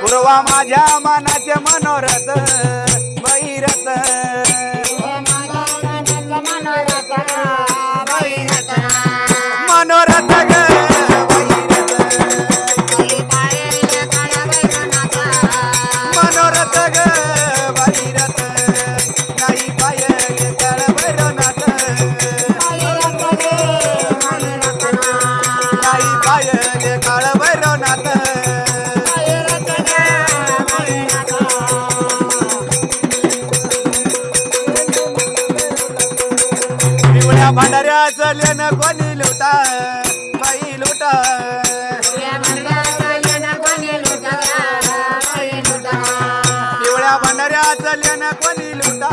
पूर्वा माझ्या मनाचे मनोरथ भैरथ. मनोरथ ग भैरथ. मनोरथ ग भैरथ. नाही पाय काळ भैरवनाथ. नाही पाय काळ भैरवनाथ. पिवळ्या भांडाऱ्याचं लेन कोणी लुटा बाई लुटा पिवळ्या भांडाऱ्याचं लेन कोणी लुटा